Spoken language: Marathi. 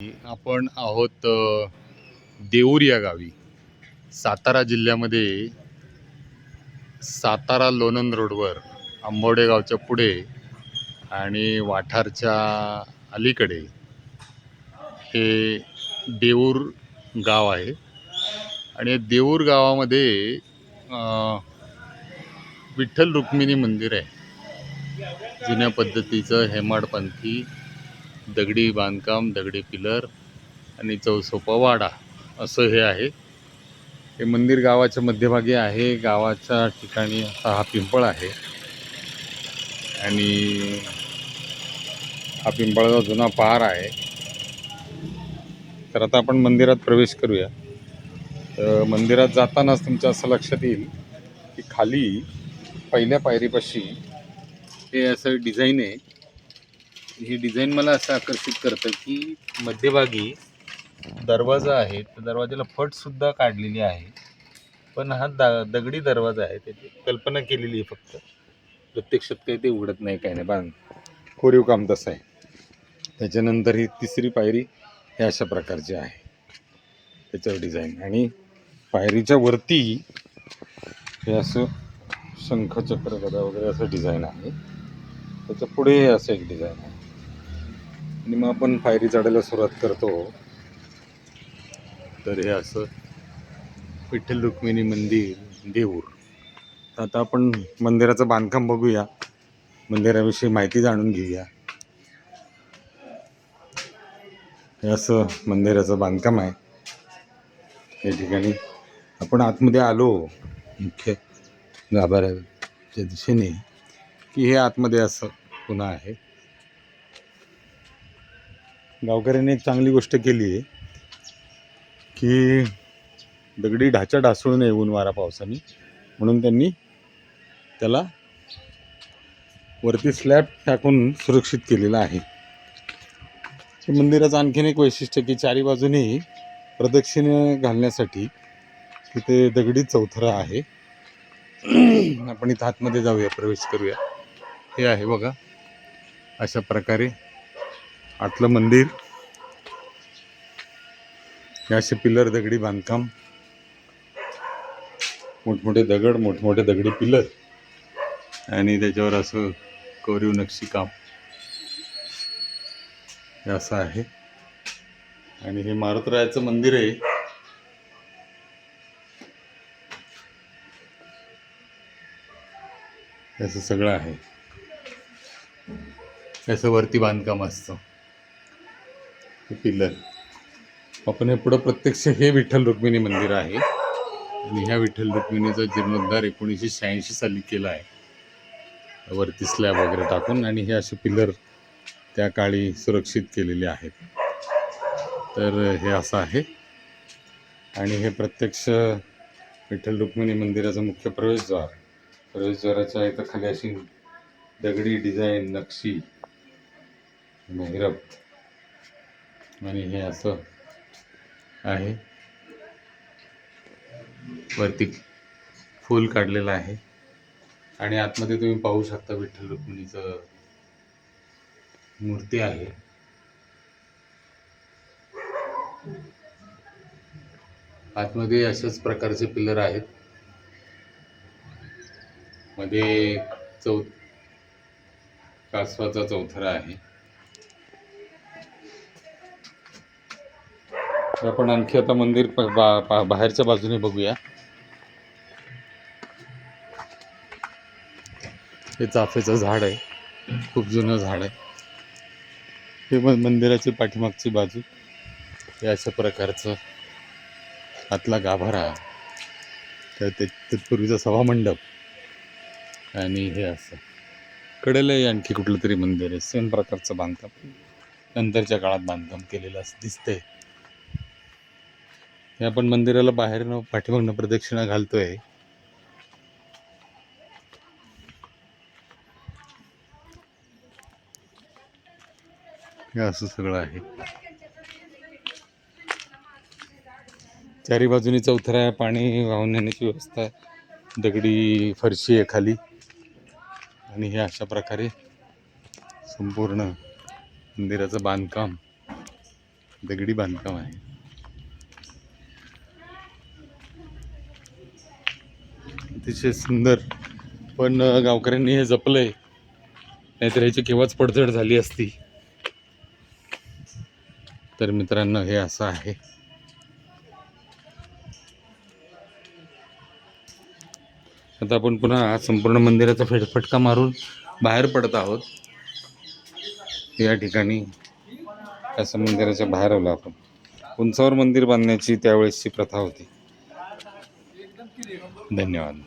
आपण आहोत देऊर या गावी. सातारा जिल्ह्यामध्ये सातारा लोणंद रोडवर आंबोडे गावच्या पुढे आणि वाठारच्या अलीकडे हे देऊर गाव आहे. आणि देऊर गावामध्ये विठ्ठल रुक्मिणी मंदिर आहे. जुन्या पद्धतीचं हेमाडपंथी दगडी बांधकाम दगडी पिलर आणि चौसोपा वाडा असं हे आहे. हे मंदिर गावाच्या मध्यभागी आहे. गावाच्या ठिकाणी असा हा पिंपळ आहे. आणि हा पिंपळाचा जुना पार आहे. तर आता आपण मंदिरात प्रवेश करूया. तर मंदिरात जातानाच तुमच्या असं लक्षात येईल की खाली पहिल्या पायरीपाशी हे असं डिझाईन आहे. ही डिझाईन मला असं आकर्षित करतं की मध्यभागी दरवाजा आहे त्या दरवाजाला फटसुद्धा काढलेली आहे. पण हा दा दगडी दरवाजा आहे त्याची कल्पना केलेली आहे फक्त. प्रत्यक्षात काही ते उघडत नाही काही नाही. बांध कोरीव काम तसं आहे. त्याच्यानंतर ही तिसरी पायरी हे अशा प्रकारची आहे. त्याच्यावर डिझाईन. आणि पायरीच्या वरती हे असं शंखचक्र गदा वगैरे असं डिझाईन आहे. त्याच्या पुढे हे असं एक डिझाईन आहे. आणि मग आपण पायरी चढायला सुरुवात करतो. तर हे असं विठ्ठल रुक्मिणी मंदिर देऊर. तर आता आपण मंदिराचं बांधकाम बघूया. मंदिराविषयी माहिती जाणून घेऊया. हे असं मंदिराचं बांधकाम आहे. या ठिकाणी आपण आतमध्ये आलो. मुख्य गाभाऱ्याच्या दिशेने की हे आतमध्ये असं पुन्हा आहे. गावकऱ्यांनी एक चांगली गोष्ट केली आहे की दगडी ढाचा ढासळू नये ऊन वारा पावसाने. म्हणून त्यांनी त्याला वरती स्लॅब टाकून सुरक्षित केलेलं आहे. मंदिराचं आणखीन एक वैशिष्ट्य की चारी बाजूने प्रदक्षिणे घालण्यासाठी तिथे दगडी चौथरा आहे. आपण इथं आतमध्ये जाऊया प्रवेश करूया. हे आहे बघा अशा प्रकारे आतलं मंदिर. हे असे पिलर दगडी बांधकाम. मोठमोठे दगड मोठमोठे दगडी पिलर आणि त्याच्यावर असं कोरीव नक्षी काम. हे असं आहे. आणि हे मारुतरायाचं मंदिर आहे. याचं असं सगळं आहे. याचं वरती बांधकाम असतं. हे पिल्लर. आपण हे पुढं प्रत्यक्ष हे विठ्ठल रुक्मिणी मंदिर आहे. आणि ह्या विठ्ठल रुक्मिणीचा जीर्णोद्धार एकोणीसशे शहाऐंशी साली केला आहे. वरती स्लॅब वगैरे टाकून आणि हे असे पिल्लर त्या काळी सुरक्षित केलेले आहेत. तर हे असं आहे. आणि हे प्रत्यक्ष विठ्ठल रुक्मिणी मंदिराचं मुख्य प्रवेशद्वार. प्रवेशद्वाराच्या इथं खाली अशी दगडी डिझाईन नक्षी मेहरब आणि हे असं आहे. वरती फूल काढलेलं आहे. आणि आतमध्ये तुम्ही पाहू शकता विठ्ठल रुक्मिणीचं मूर्ती आहे. आतमध्ये अशाच प्रकारचे पिलर आहेत. मध्ये चौ कासवाचा चौथरा आहे. आपण आणखी आता मंदिर प- बा- बा- बाहेरच्या बाजूने बघूया. हे चाफ्याचं झाड आहे. खूप जुनं झाड आहे. हे मग मंदिराची पाठीमागची बाजू. हे अशा प्रकारचं आतला गाभारा. तर ते तत्पूर्वीचा सभामंडप. आणि हे असं. कडेलाही आणखी कुठलं तरी मंदिर आहे. सेम प्रकारचं बांधकाम. नंतरच्या काळात बांधकाम केलेलं असं दिसतंय. हे आपण मंदिराला बाहेरनं पाठीमागनं प्रदक्षिणा घालतोय. हे असं सगळं आहे. चारी बाजूनी चौथरा आहे पाणी वाहून नेण्याची व्यवस्था आहे. दगडी फरशी आहे खाली. आणि हे अशा प्रकारे संपूर्ण मंदिराचं बांधकाम दगडी बांधकाम आहे. अतिशय सुंदर. पण गावकऱ्यांनी हे जपलंय. नाहीतर ह्याची केव्हाच पडझड झाली असती. तर मित्रांनो हे असं आहे. आता आपण पुन्हा संपूर्ण मंदिराचा फेटफटका मारून बाहेर पडत आहोत. या ठिकाणी असं मंदिराच्या बाहेर आलो आपण. उंचावर मंदिर बांधण्याची त्यावेळेसची प्रथा होती. धन्यवाद.